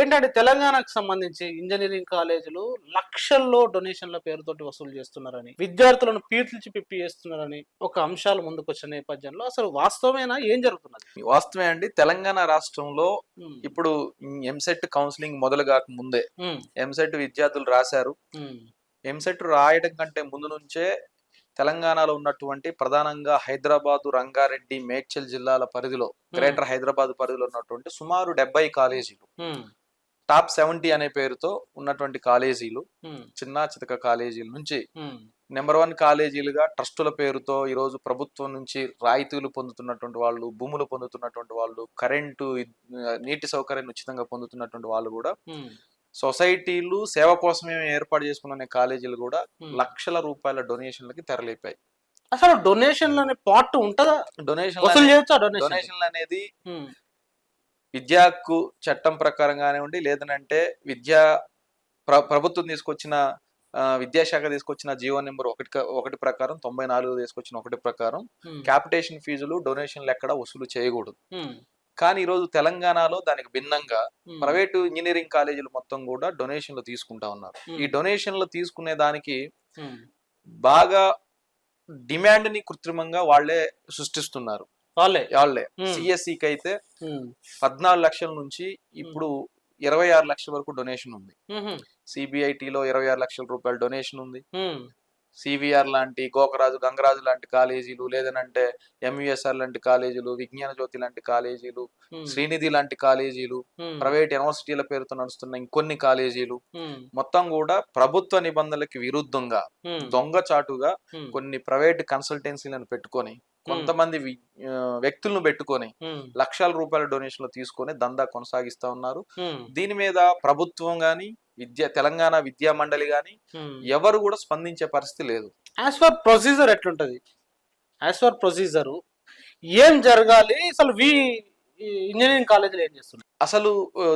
ఏంటంటే తెలంగాణకు సంబంధించి ఇంజనీరింగ్ కాలేజీలు లక్షల్లో డొనేషన్ల పేరుతోటి వసూలు చేస్తున్నారని విద్యార్థులను పీట్లిచి పిప్పి చేస్తున్నారని ఒక అంశాలు ముందుకు వచ్చిన నేపథ్యంలో అసలు వాస్తవమేనా? ఏం జరుగుతున్నది? వాస్తవమే అండి. తెలంగాణ రాష్ట్రంలో ఇప్పుడు ఎంసెట్ కౌన్సిలింగ్ మొదలు కాక ముందే ఎంసెట్ విద్యార్థులు రాశారు. ఎంసెట్ రాయడం కంటే ముందు నుంచే తెలంగాణలో ఉన్నటువంటి ప్రధానంగా హైదరాబాదు రంగారెడ్డి మేడ్చల్ జిల్లాల పరిధిలో గ్రేటర్ హైదరాబాద్ పరిధిలో ఉన్నటువంటి సుమారు డెబ్బై కాలేజీలు. టాప్ సెవెంటీ అనే పేరుతో ఉన్నటువంటి కాలేజీలు చిన్న చితక కాలేజీల నుంచి నెంబర్ వన్ కాలేజీలుగా ట్రస్టుల పేరుతో ఈరోజు ప్రభుత్వం నుంచి రాయితీలు పొందుతున్నటువంటి వాళ్ళు భూములు పొందుతున్నటువంటి వాళ్ళు కరెంటు నీటి సౌకర్యాన్ని ఉచితంగా పొందుతున్నటువంటి వాళ్ళు కూడా సొసైటీలు సేవ కోసమే ఏర్పాటు చేసుకున్న కాలేజీలు కూడా. లక్షల రూపాయల డొనేషన్లకి తెరలేపాయి. అసలు డొనేషన్లు అనే పార్ట్ ఉంటుందా? డొనేషన్ డొనేషన్లు? అనేది విద్యా హక్కు చట్టం ప్రకారం కానివ్వండి లేదనంటే విద్యా ప్ర- ప్రభుత్వం తీసుకొచ్చిన విద్యాశాఖ తీసుకొచ్చిన జీవో నెంబర్ ఒకటి ఒకటి ప్రకారం తొంభై నాలుగు తీసుకొచ్చిన ఒకటి ప్రకారం క్యాపిటేషన్ ఫీజులు డొనేషన్లు ఎక్కడ వసూలు చేయకూడదు. కానీ ఈరోజు తెలంగాణలో దానికి భిన్నంగా ప్రైవేటు ఇంజనీరింగ్ కాలేజీలు మొత్తం కూడా డొనేషన్లు తీసుకుంటా ఉన్నారు. ఈ డొనేషన్లు తీసుకునే దానికి బాగా డిమాండ్ని కృత్రిమంగా వాళ్ళే సృష్టిస్తున్నారు. వాళ్ళే. సిఎస్సికి అయితే పద్నాలుగు లక్షల నుంచి ఇప్పుడు ఇరవై ఆరు లక్షల వరకు డొనేషన్ ఉంది. సిబిఐటిలో ఇరవై ఆరు లక్షల రూపాయల డొనేషన్ ఉంది. సివిఆర్ లాంటి గోకరాజు గంగరాజు లాంటి కాలేజీలు లేదనంటే ఎంయుఎస్ఆర్ లాంటి కాలేజీలు విజ్ఞాన జ్యోతి లాంటి కాలేజీలు శ్రీనిధి లాంటి కాలేజీలు ప్రైవేట్ యూనివర్సిటీల పేరుతో నడుస్తున్న ఇంకొన్ని కాలేజీలు మొత్తం కూడా ప్రభుత్వ నిబంధనలకి విరుద్ధంగా దొంగచాటుగా కొన్ని ప్రైవేట్ కన్సల్టెన్సీలను పెట్టుకొని కొంతమంది వ్యక్తులను పెట్టుకొని లక్షల రూపాయల డొనేషన్లు తీసుకొని దందా కొనసాగిస్తా ఉన్నారు. దీని మీద ప్రభుత్వం గాని విద్య తెలంగాణ విద్యా మండలి గాని. ఎవరు కూడా స్పందించే పరిస్థితి లేదు. యాజ్ ఫర్ ప్రొసీజర్ ఎట్లుంటది? యాజ్ ఫర్ ప్రొసీజర్ ఏం జరగాలి? అసలు వి ఇంజనీరింగ్ కాలేజీలో ఏం చేస్తున్నారు? అసలు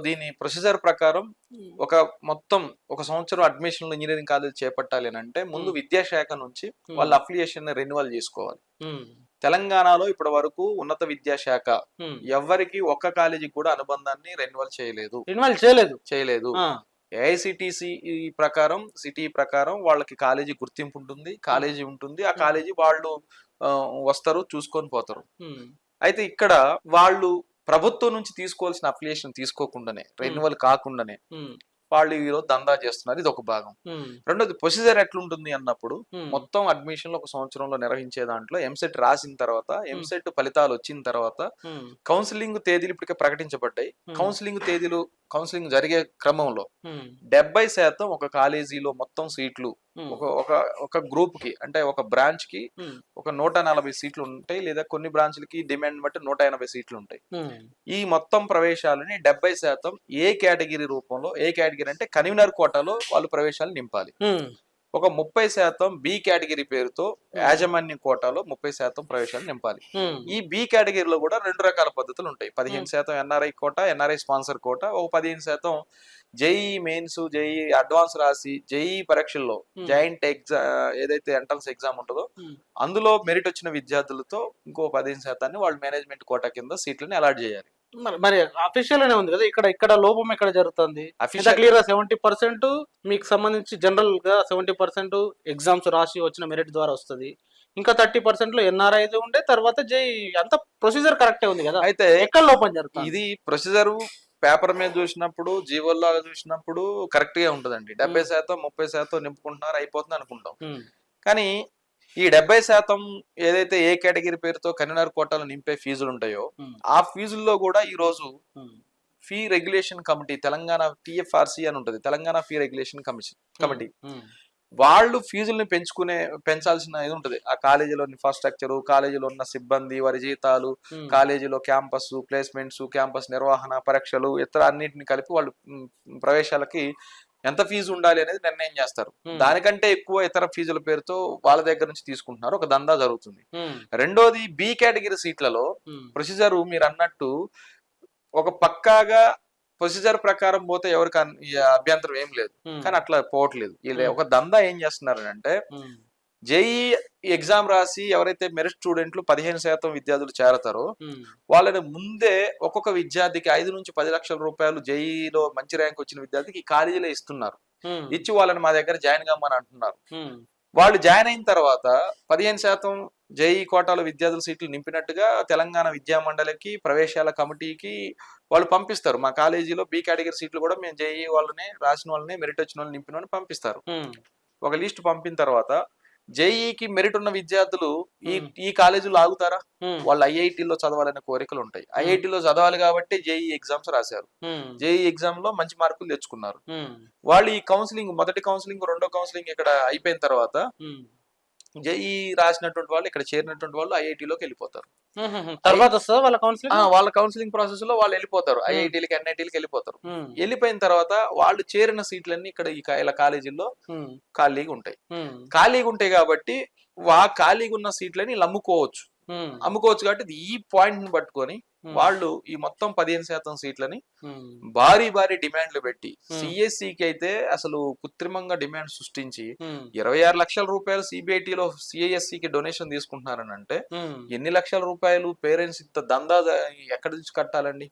దీని ప్రొసీజర్ ప్రకారం ఒక మొత్తం ఒక సంవత్సరం అడ్మిషన్ ఇంజనీరింగ్ కాలేజ్ చేపట్టాలి అని అంటే ముందు. విద్యాశాఖ నుంచి. వాళ్ళ అఫిలియేషన్ రెన్యువల్ చేసుకోవాలి. తెలంగాణలో ఇప్పటి వరకు ఉన్నత విద్యాశాఖ. ఎవరికి ఒక్క కాలేజీకి కూడా అనుబంధాన్ని రెన్యువల్ చేయలేదు. ఇన్వాల్వ్ చేయలేదు. చేయలేదు. ఏఐసిటిసి ప్రకారం సిటీ ప్రకారం వాళ్ళకి కాలేజీ గుర్తింపు ఉంటుంది కాలేజీ ఉంటుంది. ఆ కాలేజీ వాళ్ళు వస్తారు చూసుకొని పోతారు. అయితే ఇక్కడ వాళ్ళు ప్రభుత్వం నుంచి తీసుకోవాల్సిన అప్లికేషన్ తీసుకోకుండానే రెన్యువల్ కాకుండానే వాళ్ళు ఈరోజు దందా చేస్తున్నారు. ఇది ఒక భాగం రెండోది ప్రొసీజర్ ఎట్లుంటుంది అన్నప్పుడు మొత్తం అడ్మిషన్లు ఒక సంవత్సరంలో నిర్వహించే దాంట్లో ఎంసెట్ రాసిన తర్వాత ఎంసెట్ ఫలితాలు వచ్చిన తర్వాత కౌన్సిలింగ్ తేదీలు ఇప్పటికే ప్రకటించబడ్డాయి. కౌన్సిలింగ్ తేదీలు కౌన్సిలింగ్ జరిగే క్రమంలో డెబ్బై శాతం ఒక కాలేజీలో మొత్తం సీట్లు ఒక ఒక ఒక గ్రూప్కి అంటే ఒక బ్రాంచ్కి ఒక నూట నలభై సీట్లు ఉంటాయి లేదా కొన్ని బ్రాంచ్లకి డిమాండ్ బట్టి నూట ఎనభై సీట్లు ఉంటాయి. ఈ మొత్తం ప్రవేశాలని డెబ్బై శాతం ఏ కేటగిరీ రూపంలో ఏ కేటగిరీ అంటే కన్వీనర్ కోటాలో వాళ్ళు ప్రవేశాలు నింపాలి. ఒక ముప్పై శాతం బి కేటగిరీ పేరుతో యాజమాన్య కోటాలో ముప్పై శాతం ప్రవేశాలు నింపాలి. ఈ బి కేటగిరీలో కూడా రెండు రకాల పద్ధతులు ఉంటాయి. పదిహేను శాతం NRI quota NRI sponsor quota ఒక పదిహేను శాతం జేఈ మెయిన్స్ జేఈ అడ్వాన్స్ రాసి జేఈ పరీక్షల్లో. జాయింట్ ఎగ్జా ఏదైతే ఎంట్రన్స్ ఎగ్జామ్ ఉంటుందో. అందులో మెరిట్ వచ్చిన విద్యార్థులతో ఇంకో పదిహేను శాతాన్ని వాళ్ళు మేనేజ్మెంట్ కోటా కింద సీట్లని అలాట్ చేయాలి. మరి మరి అఫీషియల్ అనే ఉంది కదా ఇక్కడ ఇక్కడ లోపం ఎక్కడ జరుగుతుంది? క్లియర్గా సెవెంటీ పర్సెంట్ మీకు సంబంధించి జనరల్గా సెవెంటీ పర్సెంట్ ఎగ్జామ్స్ రాసి వచ్చిన మెరిట్ ద్వారా వస్తుంది. ఇంకా థర్టీ పర్సెంట్లో ఎన్ఆర్ఐ ఉండే తర్వాత జై అంత ప్రొసీజర్ కరెక్టే ఉంది కదా. అయితే ఎక్కడ లోపం జరుగుతుంది? ఇది ప్రొసీజర్ పేపర్ మీద చూసినప్పుడు జీవోల్లో చూసినప్పుడు కరెక్ట్గా ఉంటదండి. డెబ్బై శాతం ముప్పై శాతం నింపుకుంటున్నారు అయిపోతుంది అనుకుంటాం. ఉమ్, కానీ ఈ డెబ్బై శాతం ఏదైతే ఏ కేటగిరీ పేరుతో కన్వీనర్ కోటాలు నింపే ఫీజులు ఉంటాయో ఉమ్, ఆ ఫీజుల్లో కూడా ఈ రోజు ఉమ్, fee regulation committee Telangana TFRC అని ఉంటుంది Telangana fee regulation commission committee. Um, వాళ్ళు ఫీజుల్ని పెంచుకునే పెంచాల్సిన ఇది ఉంటుంది. ఆ కాలేజీలో ఇన్ఫ్రాస్ట్రక్చర్ కాలేజీలో ఉన్న సిబ్బంది వారి జీతాలు కాలేజీలో క్యాంపస్ ప్లేస్మెంట్స్ క్యాంపస్ నిర్వహణ పరీక్షలు ఇతర అన్నిటిని కలిపి వాళ్ళు ప్రవేశాలకి ఎంత ఫీజు ఉండాలి అనేది నిర్ణయం చేస్తారు. దానికంటే ఎక్కువ ఇతర ఫీజుల పేరుతో వాళ్ళ దగ్గర నుంచి తీసుకుంటున్నారు. ఒక దందా జరుగుతుంది. రెండోది బి కేటగిరీ సీట్లలో ప్రొసీజర్ మీరు అన్నట్టు ఒక పక్కాగా ప్రొసీజర్ ప్రకారం పోతే ఎవరికి అభ్యంతరం ఏం లేదు. కానీ అట్లా పోవట్లేదు. వీళ్ళు. ఒక దందా ఏం చేస్తున్నారు అంటే జేఈ ఎగ్జామ్ రాసి ఎవరైతే మెరిట్ స్టూడెంట్లు పదిహేను శాతం విద్యార్థులు చేరతారో వాళ్ళని ముందే ఒక్కొక్క విద్యార్థికి ఐదు నుంచి పది లక్షల రూపాయలు జేఈలో మంచి ర్యాంక్ వచ్చిన విద్యార్థికి ఈ కాలేజీలో ఇస్తున్నారు. ఇచ్చి వాళ్ళని మా దగ్గర జాయిన్ కమ్మని అంటున్నారు. వాళ్ళు జాయిన్ అయిన తర్వాత పదిహేను శాతం జేఈ కోటాలో విద్యార్థుల సీట్లు నింపినట్టుగా తెలంగాణ విద్యా మండలికి ప్రవేశాల కమిటీకి వాళ్ళు పంపిస్తారు. మా కాలేజీలో బి కేటగిరీ సీట్లు కూడా మేము జేఈ వాళ్ళని రాసిన వాళ్ళని మెరిట్ వచ్చిన వాళ్ళని నింపిన వాళ్ళని పంపిస్తారు. ఒక లిస్ట్ పంపిన తర్వాత జేఈకి మెరిట్ ఉన్న విద్యార్థులు ఈ. ఈ కాలేజీలో ఆగుతారా? వాళ్ళు ఐఐటీలో చదవాలనే కోరికలు ఉంటాయి. ఐఐటీలో చదవాలి కాబట్టి జేఈ ఎగ్జామ్స్ రాశారు. జేఈ ఎగ్జామ్లో మంచి మార్కులు తెచ్చుకున్నారు. వాళ్ళు ఈ కౌన్సిలింగ్ మొదటి కౌన్సిలింగ్ రెండో కౌన్సిలింగ్ ఇక్కడ అయిపోయిన తర్వాత జేఈ రాసినటువంటి వాళ్ళు ఇక్కడ చేరినటువంటి వాళ్ళు ఐఐటీలోకి వెళ్ళిపోతారు. తర్వాత వస్తుందా వాళ్ళ కౌన్సిలింగ్ వాళ్ళ కౌన్సిలింగ్ ప్రాసెస్లో వాళ్ళు వెళ్ళిపోతారు. ఐఐటీలకి ఎన్ఐటీలకి వెళ్ళిపోతారు. వెళ్ళిపోయిన తర్వాత వాళ్ళు చేరిన సీట్లన్నీ ఇక్కడ ఈ ఇలా కాలేజీల్లో ఖాళీగా ఉంటాయి. ఖాళీగా ఉంటాయి కాబట్టి వా ఖాళీగా ఉన్న సీట్లని వీళ్ళు అమ్ముకోవచ్చు కాబట్టి ఈ పాయింట్ని పట్టుకొని వాళ్ళు ఈ మొత్తం పదిహేను శాతం సీట్లని భారీ భారీ డిమాండ్లు పెట్టి. సిఎస్సికి అయితే అసలు కృత్రిమంగా డిమాండ్ సృష్టించి ఇరవై ఆరు లక్షల రూపాయలు సిబిఐటిలో సిఐఎస్సికి డొనేషన్ తీసుకుంటున్నారని అంటే. ఎన్ని లక్షల రూపాయలు పేరెంట్స్ ఇంత దందా ఎక్కడి నుంచి కట్టాలండి?